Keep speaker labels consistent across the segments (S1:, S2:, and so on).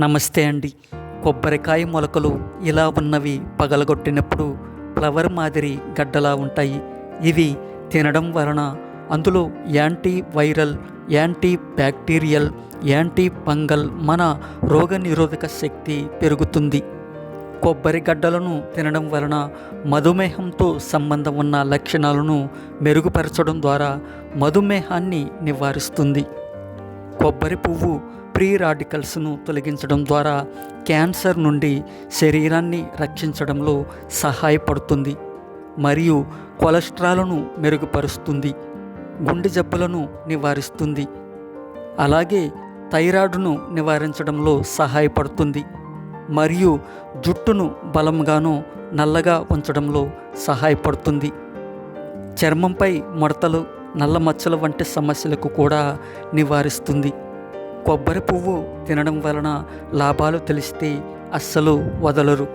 S1: నమస్తే అండి. కొబ్బరికాయ మొలకలు ఇలా ఉన్నవి పగలగొట్టినప్పుడు ఫ్లవర్ మాదిరి గడ్డలా ఉంటాయి. ఇవి తినడం వలన అందులో anti viral anti bacterial anti fungal మన రోగనిరోధక శక్తి పెరుగుతుంది. కొబ్బరి గడ్డలను తినడం వలన మధుమేహంతో సంబంధం ఉన్న లక్షణాలను మెరుగుపరచడం ద్వారా మధుమేహాన్ని నివారిస్తుంది. కొబ్బరి పువ్వు ప్రీ రాడికల్స్ను తొలగించడం ద్వారా క్యాన్సర్ నుండి శరీరాన్ని రక్షించడంలో సహాయపడుతుంది మరియు కొలెస్ట్రాల్ను మెరుగుపరుస్తుంది గుండె జబ్బులను నివారిస్తుంది అలాగే థైరాయిడ్ను నివారించడంలో సహాయపడుతుంది మరియు జుట్టును బలంగాను నల్లగా ఉంచడంలో సహాయపడుతుంది. చర్మంపై ముడతలు నల్ల మచ్చలు వంటి సమస్యలకు కూడా నివారిస్తుంది. కొబ్బరి పువ్వు తినడం వలన లాభాలు తెలిస్తే అస్సలు వదలరు.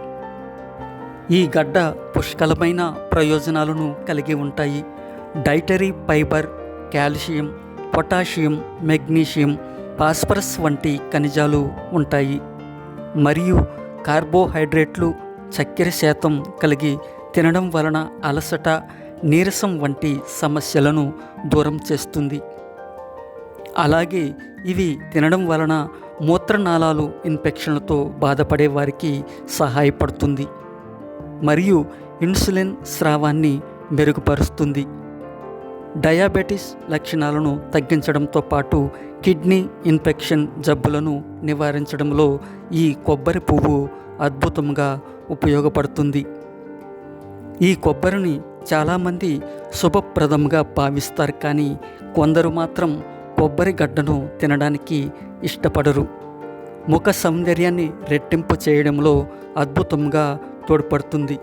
S1: ఈ గడ్డ పుష్కలమైన ప్రయోజనాలను కలిగి ఉంటాయి. Dietary fibre calcium potassium magnesium phosphorus వంటి ఖనిజాలు ఉంటాయి. మరియు కార్బోహైడ్రేట్లు చక్కెర శాతం కలిగి తినడం వలన అలసట నీరసం వంటి సమస్యలను దూరం చేస్తుంది. అలాగే ఇవి తినడం వలన మూత్రనాళాలు ఇన్ఫెక్షన్లతో బాధపడే వారికి సహాయపడుతుంది. మరియు ఇన్సులిన్ స్రావాన్ని మెరుగుపరుస్తుంది. డయాబెటిస్ లక్షణాలను తగ్గించడంతో పాటు కిడ్నీ ఇన్ఫెక్షన్ జబ్బులను నివారించడంలో ఈ కొబ్బరి పువ్వు అద్భుతంగా ఉపయోగపడుతుంది. ఈ కొబ్బరిని చాలామంది శుభప్రదంగా భావిస్తారు కానీ కొందరు మాత్రం కొబ్బరి గడ్డను తినడానికి ఇష్టపడరు. ముఖ సౌందర్యాన్ని రెట్టింపు చేయడంలో అద్భుతంగా తోడ్పడుతుంది.